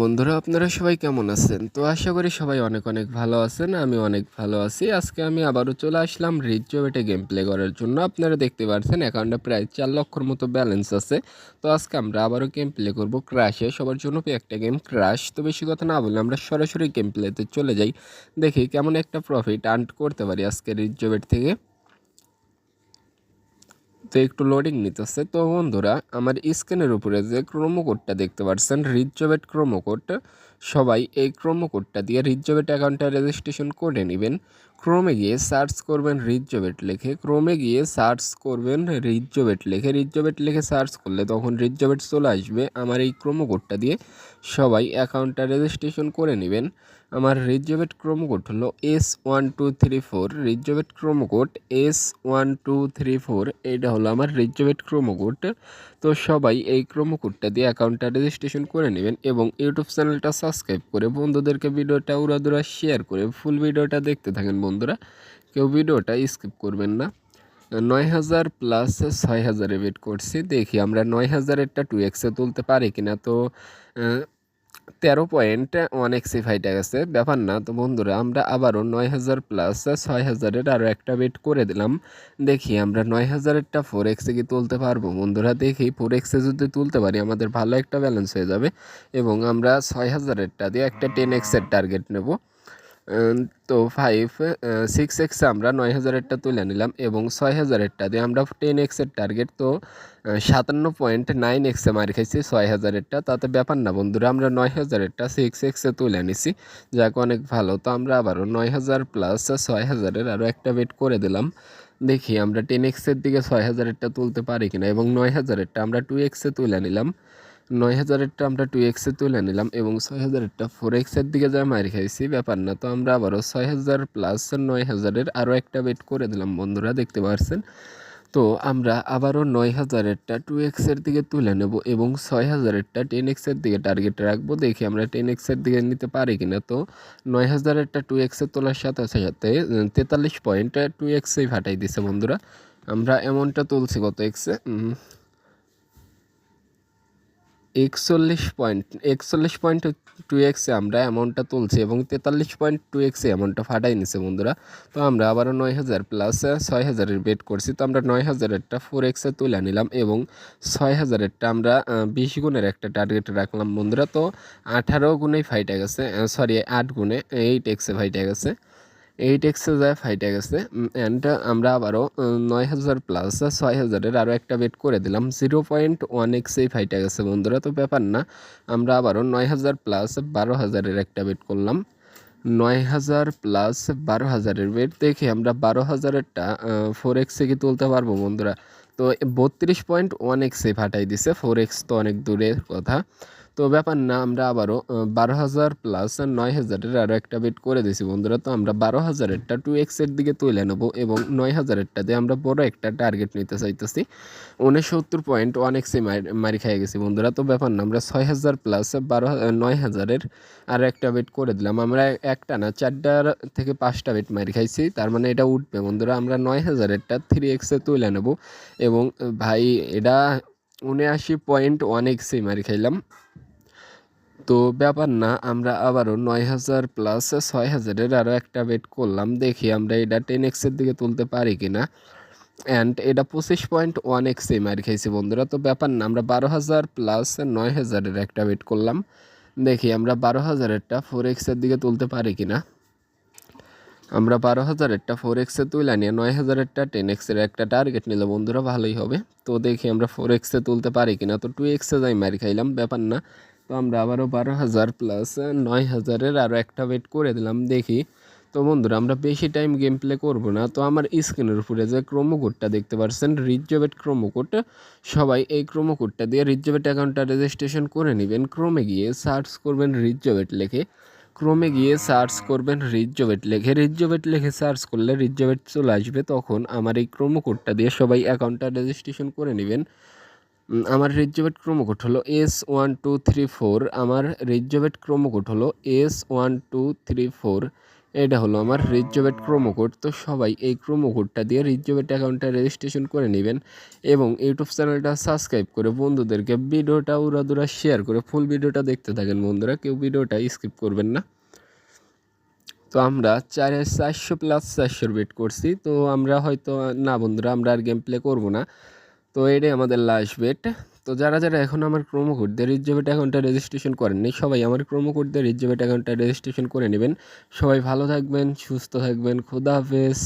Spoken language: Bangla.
বন্ধুরা, আপনারা সবাই কেমন আছেন? তো আশা করি সবাই অনেক অনেক ভালো আছেন আমি অনেক ভালো আছি। আজকে আমি আবারও চলে আসলাম রিচ বেটে গেম প্লে করার জন্য। আপনারা দেখতে পাচ্ছেন অ্যাকাউন্টে প্রায় চার লক্ষর মতো ব্যালেন্স আছে। তো আজকে আমরা আবারও গেম প্লে করব ক্রাশে সবার জন্য একটা গেম ক্রাশ তো বেশি কথা না বলে আমরা সরাসরি গেম প্লেতে চলে যাই। দেখি কেমন একটা প্রফিট আর্ন করতে পারি আজকে রিচ বেট থেকে। তো একটু লোডিং নিতেছে। তো বন্ধুরা, আমার স্ক্রিনের উপরে যে ক্রোমো কোডটা দেখতে পাচ্ছেন রিজবেট ক্রোমো কোড সবাই এই ক্রোমো কোডটা দিয়ে রিজবেট অ্যাকাউন্টটা রেজিস্ট্রেশন করে নেবেন। ক্রোমে গিয়ে সার্চ করবেন রিজবেট লিখে। ক্রোমে গিয়ে সার্চ করবেন রিজবেট লিখে। রিজবেট লিখে সার্চ করলে তখন রিজবেট চলে আসবে। আমার এই ক্রোমো কোডটা দিয়ে সবাই অ্যাকাউন্টটা রেজিস্ট্রেশন করে নেবেন। আমার রিজবেট ক্রোমো কোড হলো S one two three four রিজবেট ক্রোমো code S one two three four এইটা হলো আমার রিজবেট ক্রোমো কোড। তো সবাই এই ক্রোমো কোডটা দিয়ে অ্যাকাউন্টটা রেজিস্ট্রেশন করে নেবেন এবং ইউটিউব চ্যানেলটা সাবস্ক্রাইব করে বন্ধুদেরকে ভিডিওটা উড়াদুরা শেয়ার করে ফুল ভিডিওটা দেখতে থাকেন বন্ধুরা। কেউ ভিডিওটা স্কিপ করবেন না। নয় হাজার প্লাস ছয় হাজারে ওয়েট করছি, দেখি আমরা নয় হাজারেরটা টু এক্সে তুলতে পারি কিনা। তো তেরো পয়েন্ট ওয়ান সি ফাইটা গেছে। ব্যাপার না তো বন্ধুরা, আমরা আবারও নয় হাজার প্লাস ছয় হাজারের আরও একটা বেট করে দিলাম। দেখি আমরা নয় হাজারেরটা ফোর এক্সে কি তুলতে পারব? বন্ধুরা, দেখি ফোর এক্সে যদি তুলতে পারি, আমাদের ভালো একটা ব্যালেন্স হয়ে যাবে। এবং আমরা ছয় হাজারেরটা দিয়ে একটা টেন এক্সের টার্গেট নেব। তো ফাইভ সিক্স এক্সে আমরা নয় হাজারেরটা তুলে নিলাম এবং ছয় হাজারেরটা দিয়ে আমরা টেন এক্সের টার্গেট তো সাতান্ন পয়েন্ট নাইন এক্সে মার খাইছি, ছয় হাজারেরটা তাতে ব্যাপার না বন্ধুরা, আমরা নয় হাজারেরটা সিক্স এক্সে তুলে নিছি, যাক অনেক ভালো। তো আমরা আবারও নয় হাজার প্লাস ছয় হাজারের আরও একটা বেট করে দিলাম। দেখি আমরা টেন এক্সের দিকে ছয় হাজারেরটা তুলতে পারি কিনা এবং নয় হাজারেরটা আমরা টু এক্সে তুলে নিলাম। নয় হাজারেরটা আমরা টু এক্সে তুলে নিলাম এবং ছয় হাজারেরটা ফোর এক্সের দিকে যা মারি খাইছি, ব্যাপার না। তো আমরা আবারও ছয় হাজার প্লাস নয় হাজারের আরও একটা বেট করে দিলাম, বন্ধুরা, দেখতে পাচ্ছেন তো আমরা আবারও নয় হাজারেরটা টু এক্সের দিকে তুলে নেব এবং ছয় হাজারেরটা টেন এক্সের দিকে টার্গেট রাখব। দেখি আমরা টেন এক্সের দিকে নিতে পারি কিনা। তো নয় হাজারেরটা টু এক্সে তোলার সাথে সাথে তেতাল্লিশ পয়েন্ট টু এক্সেই ফাটাই দিছে, বন্ধুরা। আমরা এমনটা তুলছি কত এক্সে একচল্লিশ পয়েন্ট একচল্লিশ পয়েন্ট টু এক্সে আমরা অ্যামাউন্টটা তুলছি এবং তেতাল্লিশ পয়েন্ট টু এক্সে অ্যামাউন্টটা ফাটাই নিছে বন্ধুরা। তো আমরা আবারও নয় হাজার প্লাস ছয় হাজারের বেট করছি। তো আমরা নয় হাজারেরটা ফোর এক্সে তুলে নিলাম এবং ছয় হাজারেরটা আমরা বিশ গুণের একটা টার্গেট রাখলাম বন্ধুরা। তো আঠারো গুণেই ফাইটে গেছে সরি আট গুণে এইট এক্সে ফাইটে গেছে। এইট এক্সে যায় ফাইটে গেছে অ্যান্ড আমরা আবারও নয় হাজার প্লাস ছয় হাজারের আরও একটা বেট করে দিলাম। জিরো পয়েন্ট ওয়ান এক্সেই ফাইটে গেছে বন্ধুরা, তো ব্যাপার না। আমরা আবারও নয় হাজার প্লাস বারো হাজারের একটা বেট করলাম। নয় হাজার প্লাস বারো হাজারের বেট দেখে আমরা বারো হাজারেরটা ফোর এক্সে কি তুলতে পারব, বন্ধুরা? তো, বত্রিশ পয়েন্ট ওয়ান এক্সে ফাটাই দিছে। ফোর এক্স তো অনেক দূরের কথা। তো ব্যাপার না, আমরা আবারও বারো হাজার প্লাস নয় হাজারের আরও একটা বেট করে দিয়েছি বন্ধুরা। তো আমরা বারো হাজারেরটা টু এক্সের দিকে তুলে নেব এবং নয় হাজারেরটা দিয়ে আমরা বড় একটা টার্গেট নিতে চাইতেছি। উনসত্তর পয়েন্ট ওয়ান এক্সে মারি খাই গেছি বন্ধুরা। তো ব্যাপার না, আমরা ছয় হাজার প্লাস বারো নয় হাজারের আর একটা বেট করে দিলাম। আমরা একটা না চারটার থেকে পাঁচটা বেট মারি খাইছি, তার মানে এটা উঠবে বন্ধুরা। আমরা নয় হাজারেরটা থ্রি এক্সে তুলে নেব এবং ভাই, এটা উনআশি পয়েন্ট ওয়ান এক্সে মারি খাইলাম। তো ব্যাপার না, আমরা আবারও নয় হাজার প্লাস ছয় হাজারের আরও একটা বেট করলাম, দেখি আমরা এটা টেন এক্সের দিকে তুলতে পারি কি না অ্যান্ড এটা পঁচিশ পয়েন্ট ওয়ান এক্সে মার খাইছি বন্ধুরা, তো ব্যাপার না, আমরা বারো হাজার প্লাস নয় হাজারের একটা বেট করলাম। দেখি আমরা বারো হাজারেরটা ফোর এক্সের দিকে তুলতে পারি কি না আমরা বারো হাজারেরটা ফোর এক্সে তুলে নিয়ে নয় হাজারেরটা টেন এক্সের একটা টার্গেট নিলে বন্ধুরা ভালোই হবে। তো দেখি আমরা ফোর এক্সে তুলতে পারি কিনা, তো টু এক্সে যাই মারি খাইলাম, ব্যাপার না। তো আমরা আবারও বারো হাজার প্লাস নয় হাজারের আরও একটা ওয়েট করে দিলাম, দেখি। তো বন্ধুরা, আমরা বেশি টাইম গেম প্লে করব না। তো আমার স্ক্রিনের উপরে যে ক্রোমো কোডটা দেখতে পাচ্ছেন রিজবেট ক্রোমো কোড সবাই এই ক্রোমো কোডটা দিয়ে রিজবেট অ্যাকাউন্টটা রেজিস্ট্রেশন করে নেবেন। ক্রোমে গিয়ে সার্চ করবেন রিজবেট লেখে। ক্রোমে গিয়ে সার্চ করবেন রিজবেট লেখে। রিজবেট লেখে সার্চ করলে রিজবেট চলে আসবে। তখন আমার এই ক্রোমো কোডটা দিয়ে সবাই অ্যাকাউন্টটা রেজিস্ট্রেশন করে নেবেন। আমার রিজবেট ক্রোমোকোড হলো S one two three four আমার রিজবেট ক্রোমোকোড হলো S one two three four এটা হলো আমার রিজবেট ক্রোমো কোড তো সবাই এই ক্রোমো কোডটা দিয়ে রিজবেট অ্যাকাউন্টটা রেজিস্ট্রেশন করে নেবেন এবং ইউটিউব চ্যানেলটা সাবস্ক্রাইব করে বন্ধুদেরকে ভিডিওটা উড়াদুরা শেয়ার করে ফুল ভিডিওটা দেখতে থাকেন বন্ধুরা, কেউ ভিডিওটা স্কিপ করবেন না। তো আমরা চারে চারশো প্লাস চারশোর বেট করছি, তো আমরা হয়তো, না বন্ধুরা, আমরা আর গেম প্লে করব না। তো এটাই আমাদের লাস্ট বেট তো যারা যারা এখন আমার প্রোমো কোড দিয়ে রিজবেট অ্যাকাউন্টটা রেজিস্ট্রেশন করেননি, সবাই আমার প্রোমো কোড দিয়ে রিজবেট অ্যাকাউন্টটা রেজিস্ট্রেশন করে নেবেন। সবাই ভালো থাকবেন, সুস্থ থাকবেন, খোদা হাফেজ।